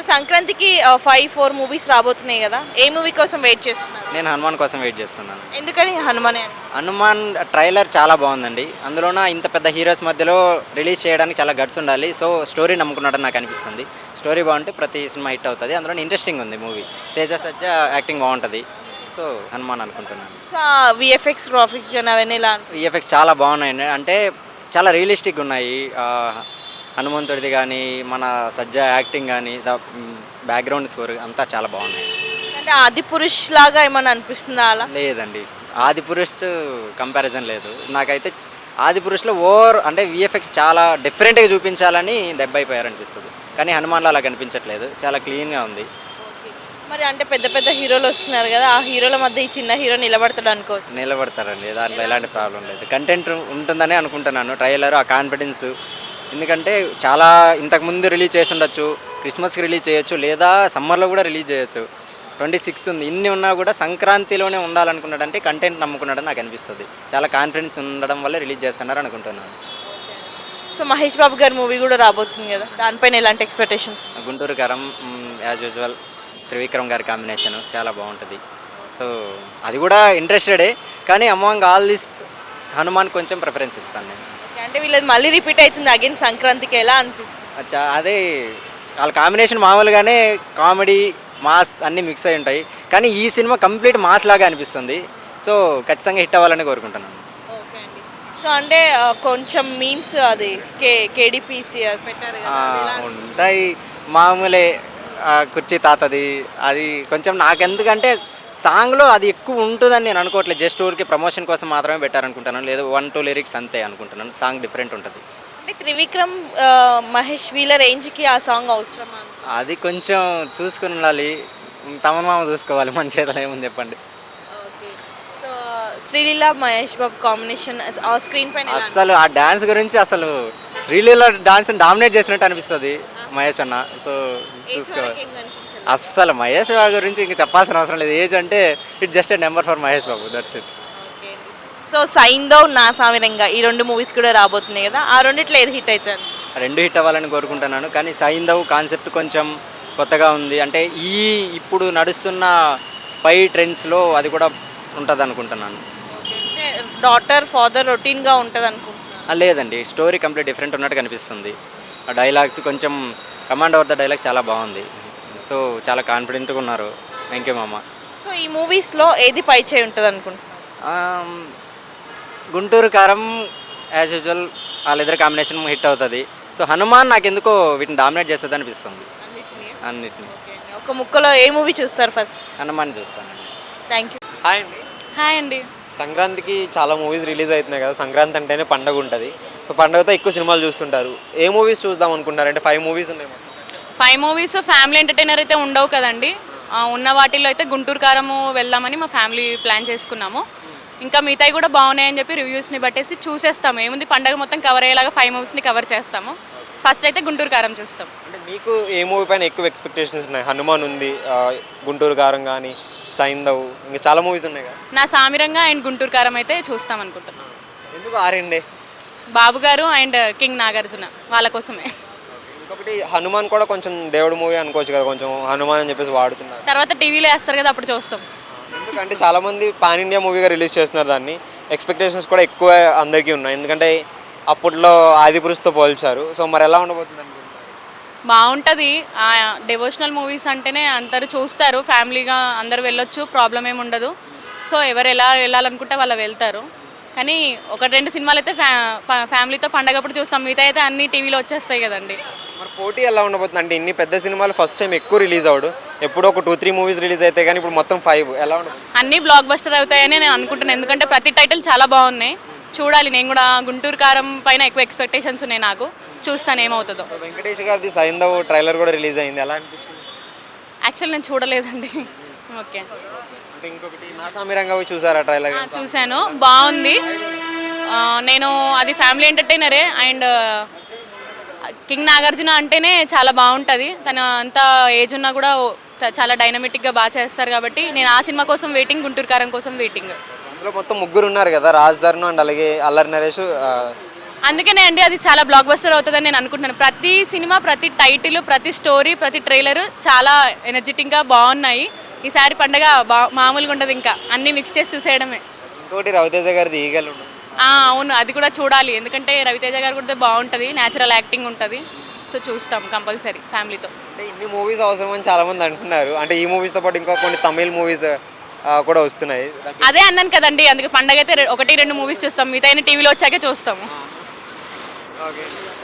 So సంక్రాంతికి five four movies రాబోతున్నాయి కదా. ఏ మూవీ కోసం వెయిట్ చేస్తున్నారు? నేను హనుమాన్ కోసం వెయిట్ చేస్తున్నాను. ఎందుకని హనుమానే? హనుమాన్ ట్రైలర్ చాలా బాగుందండి. అందులోన ఇంత పెద్ద హీరోస్ మధ్యలో రిలీజ్ చేయడానికి చాలా గట్స్ ఉండాలి. సో స్టోరీ నమ్ముకున్నాడని నాకు అనిపిస్తుంది. స్టోరీ బాగుంటే ప్రతి సినిమా హిట్ అవుతుంది. అందులో ఇంట్రెస్టింగ్ ఉంది మూవీ తేజ సజ్జ యాక్టింగ్ బాగుంటుంది. సో హనుమాన్ అనుకుంటున్నాను. సో విఎఫ్ఎక్స్ గ్రాఫిక్స్ కానీ అవన్నీ ఇలా ఈఎఫెక్ట్స్ చాలా బాగున్నాయండి. అంటే చాలా రియలిస్టిక్ ఉన్నాయి. హనుమంతుడిది కానీ మన సజ్జ యాక్టింగ్ కానీ బ్యాక్గ్రౌండ్ స్కోర్ అంతా చాలా బాగున్నాయి. అంటే ఆది పురుష్ లాగా ఏమన్నా అనిపిస్తుందా అలా? లేదండి. ఆది పురుష్ కంపారిజన్ లేదు. నాకైతే ఆది పురుష్లో ఓవర్ అంటే విఎఫ్ఎక్స్ చాలా డిఫరెంట్గా చూపించాలని దెబ్బ అయిపోయారనిపిస్తుంది కానీ హనుమాన్లో అలా కనిపించట్లేదు. చాలా క్లీన్గా ఉంది. మరి అంటే పెద్ద పెద్ద హీరోలు వస్తున్నారు కదా ఆ హీరోల మధ్య ఈ చిన్న హీరో నిలబడతాడు అనుకోవచ్చు. నిలబడతారండి. దాంట్లో ఎలాంటి ప్రాబ్లం లేదు. కంటెంట్ ఉంటుందని అనుకుంటున్నాను. ట్రైలర్ ఆ కాన్ఫిడెన్స్ ఎందుకంటే చాలా ఇంతకుముందు రిలీజ్ చేసి ఉండొచ్చు క్రిస్మస్కి రిలీజ్ చేయొచ్చు లేదా సమ్మర్లో కూడా రిలీజ్ చేయొచ్చు. ట్వంటీ సిక్స్త్ ఉంది. ఇన్ని ఉన్నా కూడా సంక్రాంతిలోనే ఉండాలనుకున్నాడంటే కంటెంట్ నమ్ముకున్నాడని నాకు అనిపిస్తుంది. చాలా కాన్ఫిడెన్స్ ఉండడం వల్ల రిలీజ్ చేస్తున్నారు అనుకుంటున్నాను. సో మహేష్ బాబు గారి మూవీ కూడా రాబోతుంది కదా? దానిపైన ఎలాంటి expectations Guntur Kaaram as usual Trivikram గారి కాంబినేషన్ చాలా బాగుంటుంది. సో అది కూడా ఇంట్రెస్టెడే కానీ అమాంగ్ ఆల్ దిస్ హనుమాన్ కొంచెం ప్రిఫరెన్స్ ఇస్తాను నేను. అంటే వీళ్ళది మళ్ళీ రిపీట్ అవుతుంది అగైన్ సంక్రాంతికి ఎలా అనిపిస్తుంది? అచ్చా అదే వాళ్ళ కాంబినేషన్ మామూలుగానే కామెడీ మాస్ అన్నీ మిక్స్ అయి ఉంటాయి. కానీ ఈ సినిమా కంప్లీట్ మాస్ లాగా అనిపిస్తుంది. సో ఖచ్చితంగా హిట్ అవ్వాలని కోరుకుంటున్నాను. సో అంటే కొంచెం మీమ్స్ అది కే కేడిపిసి పెట్టారు ఉంటాయి. మామూలే కుర్చీ తాతది అది కొంచెం నాకెందుకంటే సాంగ్లో అది ఎక్కువ ఉంటుందని నేను అనుకోవట్లేదు. జస్ట్ ఊరికి ప్రమోషన్ కోసం మాత్రమే పెట్టారనుకుంటున్నాను లేదా వన్ టూ లిరిక్స్ అంతే అనుకుంటున్నాను. సాంగ్ డిఫరెంట్ ఉంటుంది. అంటే త్రివిక్రమ్ మహేష్ వీళ్ళ రేంజ్కి ఆ సాంగ్ అవసరమా? అది కొంచెం చూసుకుని ఉండాలి. తమన్ మామ చూసుకోవాలి. మన చేతిలో ఏముంది చెప్పండి. సో శ్రీలీల మహేష్ బాబు కాంబినేషన్ ఆ స్క్రీన్ పైన ఎలా అసలు ఆ డాన్స్ గురించి అసలు శ్రీలీల డాన్స్ డామినేట్ చేసినట్టు అనిపిస్తుంది మహేష్ అన్న. సో చూసుకోవాలి. ఏం. అస్సలు మహేష్ బాబు గురించి ఇంక చెప్పాల్సిన అవసరం లేదు. ఏజ్ అంటే it just number for Mahesh Babu. That's it so Saindhav Naa Saami Ranga ఈ రెండు మూవీస్ కూడా రాబోతున్నాయి కదా? ఆ రెండిట్లో ఏది హిట్ అవుతుంది? రెండు హిట్ అవ్వాలని కోరుకుంటున్నాను. కానీ సైందవ్ కాన్సెప్ట్ కొంచెం కొత్తగా ఉంది. అంటే ఈ ఇప్పుడు నడుస్తున్న స్పై ట్రెండ్స్లో అది కూడా ఉంటుంది అనుకుంటున్నాను డాటర్ ఫాదర్ రొటీన్గా ఉంటుంది అనుకుంటున్నాను ఆ, లేదండి. స్టోరీ కంప్లీట్ డిఫరెంట్ ఉన్నట్టు కనిపిస్తుంది. ఆ డైలాగ్స్ కొంచెం కమాండ్ ఓవర్ ద డైలాగ్ చాలా బాగుంది. సో చాలా కాన్ఫిడెంట్గా ఉన్నారు. వెంకీ మామ. సో ఈ మూవీస్లో ఏది పై చేయి ఉంటుంది అనుకుంటున్నాను గుంటూరు కారం యాజ్ యూజువల్ వాళ్ళిద్దరు కాంబినేషన్ హిట్ అవుతుంది. సో హనుమాన్ నాకు ఎందుకో వీటిని డామినేట్ చేస్తుంది అనిపిస్తుంది. అన్నిటిని? ఒక ముక్కలో ఏ మూవీ చూస్తారు ఫస్ట్ హనుమాన్ చూస్తానండి. థ్యాంక్ యూ హాయ్ అండి. హాయ్ అండి. సంక్రాంతికి చాలా మూవీస్ రిలీజ్ అవుతున్నాయి కదా. సంక్రాంతి అంటేనే పండగ ఉంటుంది సో పండగతో ఎక్కువ సినిమాలు చూస్తుంటారు. ఏ మూవీస్ చూద్దాం అనుకుంటారు అంటే ఫైవ్ మూవీస్ ఉన్నాయి. ఫైవ్ మూవీస్ ఫ్యామిలీ ఎంటర్టైనర్ అయితే ఉండవు కదండి. ఉన్న వాటిల్లో అయితే గుంటూరు కారము వెళ్దామని మా ఫ్యామిలీ ప్లాన్ చేసుకున్నాము. ఇంకా మిగతాయి కూడా బాగున్నాయని చెప్పి రివ్యూస్ని బట్టేసి చూసేస్తాము. ఏముంది పండగ మొత్తం కవర్ అయ్యేలాగా ఫైవ్ మూవీస్ని కవర్ చేస్తాము. ఫస్ట్ అయితే గుంటూరు కారం చూస్తాం. అంటే మీకు ఏ మూవీ పైన ఎక్కువ ఎక్స్పెక్టేషన్స్ ఉన్నాయి? హనుమాన్ ఉంది గుంటూరు కారం కానీ సైందవ్ ఇంకా చాలా మూవీస్ ఉన్నాయి కదా. నా సామిరంగా అండ్ గుంటూరు కారం అయితే చూస్తాం అనుకుంటున్నాం ఎందుకు ఆరండే? బాబు గారు అండ్ కింగ్ నాగార్జున వాళ్ళ కోసమే. ఇంకొకటి హనుమాన్ కూడా కొంచెం దేవుడు మూవీ అనుకోవచ్చు కదా కొంచెం హనుమాన్ అని చెప్పేసి వాడుతున్నారు. తర్వాత టీవీలో వేస్తారు కదా అప్పుడు చూస్తాం. ఎందుకంటే చాలామంది పాన్ ఇండియా మూవీగా రిలీజ్ చేస్తున్నారు దాన్ని. ఎక్స్పెక్టేషన్స్ కూడా ఎక్కువ అందరికీ ఉన్నాయి. ఎందుకంటే అప్పట్లో ఆదిపురుషుతో పోల్చారు. సో మరి ఎలా ఉండబోతుంది బాగుంటుంది. డివోషనల్ మూవీస్ అంటేనే అందరూ చూస్తారు. ఫ్యామిలీగా అందరూ వెళ్ళొచ్చు ప్రాబ్లం ఏమి ఉండదు. సో ఎవరు ఎలా వెళ్ళాలనుకుంటే వాళ్ళు వెళ్తారు. కానీ ఒకటి రెండు సినిమాలు అయితే ఫ్యామిలీతో పండగప్పుడు చూస్తాం. మిగతా అయితే అన్ని టీవీలో వచ్చేస్తాయి కదండి. పోటీ ఎలా ఉండబోతుంది? అంటే ఇన్ని పెద్ద సినిమాలు ఫస్ట్ టైం ఎక్కువ రిలీజ్ అవడు ఎప్పుడో ఒక టూ త్రీ మూవీస్ రిలీజ్ అయితే కానీ ఇప్పుడు మొత్తం ఫైవ్ ఎలా ఉండబోతుంది అన్నీ బ్లాక్ బస్టర్ అవుతాయని నేను అనుకుంటున్నాను ఎందుకంటే ప్రతి టైటిల్ చాలా బాగున్నాయి. చూడాలి నేను కూడా గుంటూరు కారం పైన ఎక్కువ ఎక్స్పెక్టేషన్స్ ఉన్నాయి నాకు. చూస్తాను ఏమవుతుందో. వెంకటేష్ గారిది సైందవ్ ట్రైలర్ కూడా రిలీజ్ అయింది. ఎలా అనిపించింది యాక్చువల్ నేను చూడలేదండి. ఓకే. అంటే ఇంకొకటి పోయి చూసారా ట్రైలర్ చూశాను. బాగుంది. ఆ, నేను అది ఫ్యామిలీ ఎంటర్టైనరే అండ్ కింగ్ నాగార్జున అంటేనే చాలా బాగుంటుంది. తను అంత ఏజ్ ఉన్నా కూడా చాలా డైనమిటిక్గా బాగా చేస్తారు కాబట్టి నేను ఆ సినిమా కోసం వెయిటింగ్ గుంటూరు కారం కోసం వెయిటింగ్ అందులో మొత్తం ముగ్గురు ఉన్నారు కదా రాజ్ ధర్ను అండ్ అలాగే అల్లరి నరేష్ అందుకనే అండి అది చాలా బ్లాక్ బస్టర్ అవుతుందని నేను అనుకుంటున్నాను. ప్రతి సినిమా ప్రతి టైటిల్ ప్రతి స్టోరీ ప్రతి ట్రైలర్ చాలా ఎనర్జెటిక్గా బాగున్నాయి. ఈసారి పండగ బా మామూలుగా ఉండదు ఇంకా. అన్నీ మిక్స్ చేసి చూసేయడమే. ఇంకోటి రవితేజ గారిది ఈగలు. అవును అది కూడా చూడాలి. ఎందుకంటే రవితేజ గారు కూడా బాగుంటుంది న్యాచురల్ యాక్టింగ్ ఉంటుంది. సో చూస్తాం కంపల్సరీ ఫ్యామిలీతో. అంటే ఇన్ని మూవీస్ అవసరం అని చాలా మంది అంటున్నారు అంటే ఈ మూవీస్తో పాటు ఇంకా కొన్ని తమిళ్ మూవీస్ కూడా వస్తున్నాయి. అదే అన్నాను కదండి అందుకే పండగ అయితే ఒకటి రెండు మూవీస్ చూస్తాం. మిగతా టీవీలో వచ్చాకే చూస్తాము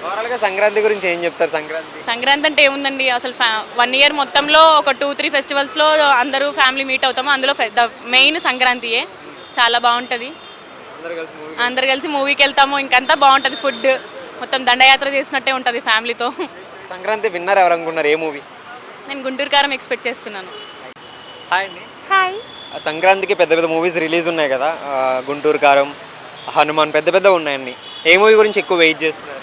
ఓవరాల్గా సంక్రాంతి గురించి ఏం చెప్తారు సంక్రాంతి? సంక్రాంతి అంటే ఏముందండి? అసలు వన్ ఇయర్ మొత్తంలో ఒక టూ త్రీ ఫెస్టివల్స్లో అందరూ ఫ్యామిలీ మీట్ అవుతాము. అందులో మెయిన్ సంక్రాంతియే. చాలా బాగుంటుంది. అందరూ కలిసి మూవీ అందరు కలిసి మూవీకి వెళ్తాము. ఇంకంతా బాగుంటుంది ఫుడ్ మొత్తం దండయాత్ర చేసినట్టే ఉంటుంది ఫ్యామిలీతో సంక్రాంతి విన్నర్ ఎవరు అనుకున్నారు ఏ మూవీ నేను గుంటూరు కారం ఎక్స్పెక్ట్ చేస్తున్నాను. హాయ్ అండి. హాయ్ ఆ సంక్రాంతికి పెద్ద పెద్ద మూవీస్ రిలీజ్ ఉన్నాయి కదా. గుంటూరు కారం హనుమాన్ పెద్ద పెద్ద ఉన్నాయండి. ఏ మూవీ గురించి ఎక్కువ వెయిట్ చేస్తున్నారు?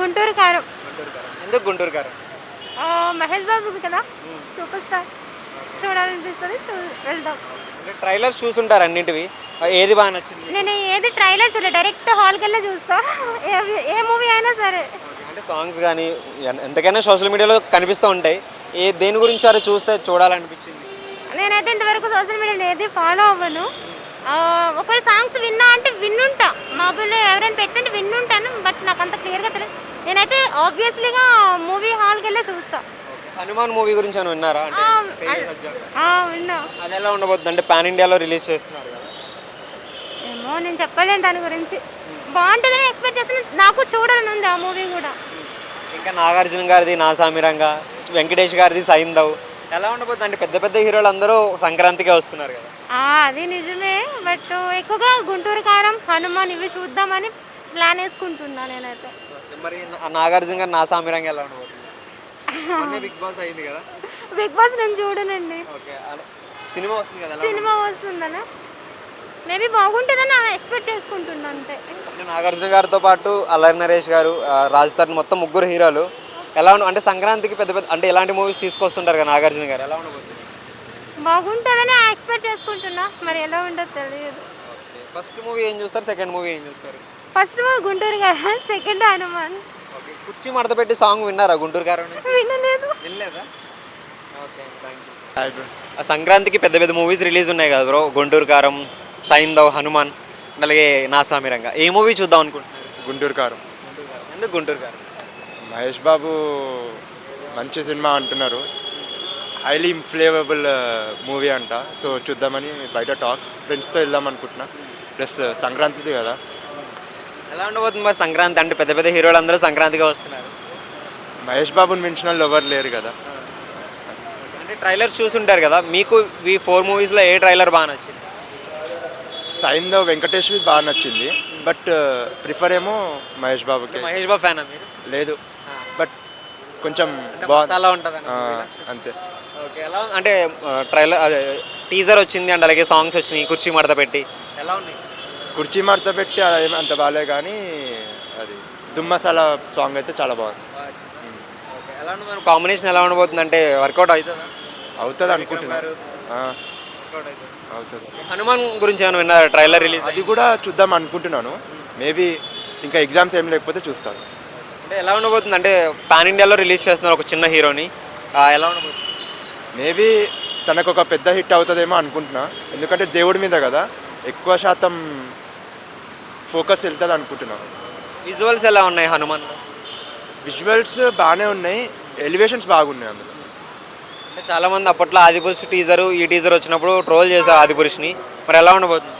గుంటూరు కారం. గుంటూరు కారం. ఎందుకు గుంటూరు కారం? మహేష్ బాబు కదా. సూపర్ స్టార్ చూడాలనిపిస్తుంది చూ వెళ్దాం. ట్రైలర్స్ చూసుంటారు అన్నింటివి. ఏది బాగా నచ్చింది? నేను ఏది ట్రైలర్ చూడలే డైరెక్ట్ హాల్కి వెళ్ళి చూస్తా. ఏ ఏ మూవీ అయినా సరే. అంటే సాంగ్స్ కానీ ఎన్- ఎంతకైనా సోషల్ మీడియాలో కనిపిస్తూ ఉంటాయి. ఏ దేని గురించి వారు చూస్తే చూడాలనిపించింది? నేనైతే ఇంతవరకు సోషల్ మీడియాలో ఏది ఫాలో అవ్వను. ఆ, ఒకవేళ సాంగ్స్ విన్నా అంటే విన్నుంటా మొబైల్లో ఎవరైనా పెట్టండి విన్నుంటాను బట్ నాకు అంత క్లియర్గా తెలియదు నేనైతే ఆబ్వియస్లీగా మూవీ హాల్కి వెళ్ళి చూస్తా. హనుమాన్ మూవీ గురించి అని విన్నారా? అంటే ఆ, అది- విన్నా. అది ఎలా ఉండబోతుంది? అంటే పాన్ ఇండియాలో రిలీజ్ చేస్తున్నారు నేను చెప్పలేను దాని గురించి. బాగుంటుందని ఎక్స్పెక్ట్ చేస్తాను నాకు చూడాలని ఉంది ఆ మూవీ కూడా. ఇంకా నాగార్జున గారిది నాసామిరంగా వెంకటేష్ గారిది సైందవ్ ఎలా ఉండబోతుంది? అంటే పెద్ద పెద్ద హీరోలు అందరూ సంక్రాంతికే వస్తున్నారు కదా. అది నిజమే. బట్ ఎక్కువగా గుంటూరు కారం హనుమాన్ ఇవి చూద్దామని ప్లాన్ వేసుకుంటున్నా నేనైతే. మరి నా- నాగార్జున గారు నాసామిరంగా ఎలా ఉండబోతుంది? బిగ్ బాస్ అయింది కదా. బిగ్ బాస్ నేను చూడనండి. సినిమా వస్తుంది కదా సినిమా వస్తుందనా? మేబీ బాగుంటుందని ఎక్స్పెక్ట్ చేసుకుంటున్నా అంతే. అంటే నాగార్జున గారితో పాటు అల్లరి నరేష్ గారు రాజ్ తరుణ్ మొత్తం ముగ్గురు హీరోలు. ఎలా అంటే సంక్రాంతికి పెద్ద పెద్ద అంటే ఎలాంటి మూవీస్ తీసుకొస్తుంటారు కదా నాగార్జున గారు? ఎలా ఉండబోతుంది? బాగుంటుందని ఎక్స్పెక్ట్ చేసుకుంటున్నా. మరి ఎలా ఉండదు తెలియదు. ఫస్ట్ మూవీ ఏం చూస్తారు? సెకండ్ మూవీ ఏం చూస్తారు? First Guntur Kaaram second Hanuman. Okay. కుర్చీ మడత పెట్టి సాంగ్ విన్నారా గుంటూరు గారు నుంచి? వినలేదు. వెళ్ళలేదా ఓకే థ్యాంక్ యూ సంక్రాంతికి పెద్ద పెద్ద మూవీస్ రిలీజ్ ఉన్నాయి కదా బ్రో? గుంటూరు కారం సైందవ్ హనుమాన్ అలాగే నాసామిరంగా ఏ మూవీ చూద్దాం అనుకుంటున్నారు? గుంటూరు కారం ఎందుకు గుంటూరు కారం మహేష్ బాబు మంచి సినిమా అంటున్నారు. హైలీ ఇన్ఫ్లేవబుల్ మూవీ అంట. సో చూద్దామని బయట టాక్. ఫ్రెండ్స్తో వెళ్దాం అనుకుంటున్నా. ప్లస్ సంక్రాంతిది కదా. ఎలా ఉండబోతుంది మరి సంక్రాంతి? అంటే పెద్ద పెద్ద హీరోలు అందరూ సంక్రాంతిగా వస్తున్నారు. మహేష్ బాబుని మించిన వాళ్ళు ఎవరు లేరు కదా. అంటే ట్రైలర్స్ చూసుంటారు కదా. మీకు ఈ ఫోర్ మూవీస్లో ఏ ట్రైలర్ బాగా నచ్చింది? సైందవ్ వెంకటేష్వి బాగా నచ్చింది. బట్ ప్రిఫర్ ఏమో మహేష్ బాబుకి. మహేష్ బాబు ఫ్యానా లేదు. బట్ కొంచెం మసాలా ఉంటుంది అంతే. ఓకే ఎలా? అంటే ట్రైలర్ అదే టీజర్ వచ్చింది అండ్ అలాగే సాంగ్స్ వచ్చినాయి కుర్చీ మడత పెట్టి. ఎలా ఉన్నాయి? కుర్చీ మడత పెట్టి అది అంత బాగాలే కానీ అది దుమ్మసాల సాంగ్ అయితే చాలా బాగుంది. ఓకే ఎలా కాంబినేషన్ ఎలా ఉండబోతుంది? అంటే వర్కౌట్ అవుతుందా? అవుతుంది అనుకుంటున్నారు అవుతుంది. హనుమాన్ గురించి ఏమైనా విన్నారా? ట్రైలర్ రిలీజ్ అది కూడా చూద్దాం అనుకుంటున్నాను. మేబీ ఇంకా ఎగ్జామ్స్ ఏం లేకపోతే చూస్తాను. అంటే ఎలా ఉండబోతుంది? అంటే పాన్ ఇండియాలో రిలీజ్ చేస్తున్నారు ఒక చిన్న హీరోని. ఎలా ఉండబోతుంది? మేబీ తనకు ఒక పెద్ద హిట్ అవుతుందేమో అనుకుంటున్నా. ఎందుకంటే దేవుడి మీద కదా ఎక్కువ శాతం ఫోకస్ వెళ్తుంది అనుకుంటున్నాను విజువల్స్ ఎలా ఉన్నాయి హనుమాన్లో? విజువల్స్ బాగానే ఉన్నాయి. ఎలివేషన్స్ బాగున్నాయి అందులో. అంటే చాలా మంది అప్పట్లో ఆదిపురుష్ టీజర్ ఈ టీజర్ వచ్చినప్పుడు ట్రోల్ చేశారు ఆదిపురుష్ని. మరి ఎలా ఉండబోతుంది?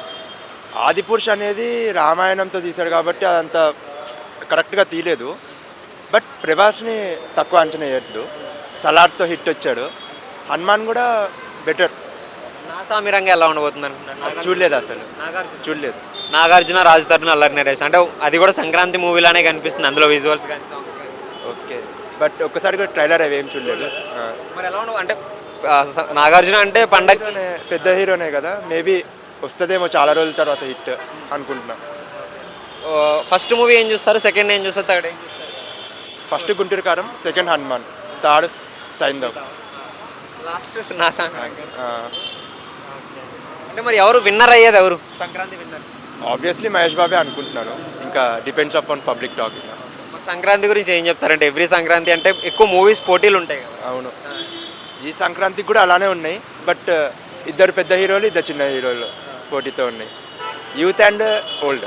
ఆదిపురుష్ అనేది రామాయణంతో తీశాడు కాబట్టి అదంత కరెక్ట్గా తీయలేదు. బట్ ప్రభాస్ని తక్కువ అంచనా వేయద్దు. సలార్తో హిట్ వచ్చాడు. హనుమాన్ కూడా బెటర్. నాసామిరంగా ఎలా ఉండబోతుంది అనుకుంటున్నారు? చూడలేదు అసలు. నాగార్జున. చూడలేదు. నాగార్జున రాజ్ తరుణ్ అల్లరి నరేష్. అంటే అది కూడా సంక్రాంతి మూవీలానే కనిపిస్తుంది అందులో విజువల్స్ కానీ. ఓకే. బట్ ఒక్కసారి కూడా ట్రైలర్ అవి ఏం చూడలేదు. మరి ఎలా ఉండవు? అంటే నాగార్జున అంటే పండగ పెద్ద హీరోనే కదా మేబీ వస్తుందేమో చాలా రోజుల తర్వాత హిట్ అనుకుంటున్నా. ఫస్ట్ మూవీ ఏం చూస్తారు? సెకండ్ ఏం చూస్తారు? థర్డ్ ఏం చూస్తారు? First Guntur Kaaram second Hanuman third Saindhav last ఆ, అంటే మరి ఎవరు విన్నర్ అయ్యేది ఎవరు? సంక్రాంతి విన్నర్. ఆబ్వియస్లీ మహేష్ బాబే అనుకుంటున్నాను ఇంకా డిపెండ్స్ అపాన్ పబ్లిక్ టాక్ ఇంకా మరి సంక్రాంతి గురించి ఏం చెప్తారంటే ఎవ్రీ సంక్రాంతి అంటే ఎక్కువ మూవీస్ పోటీలు ఉంటాయి కదా. అవును. ఈ సంక్రాంతికి కూడా అలానే ఉన్నాయి. బట్ ఇద్దరు పెద్ద హీరోలు ఇద్దరు చిన్న హీరోలు పోటీతో ఉన్నాయి. Youth and old.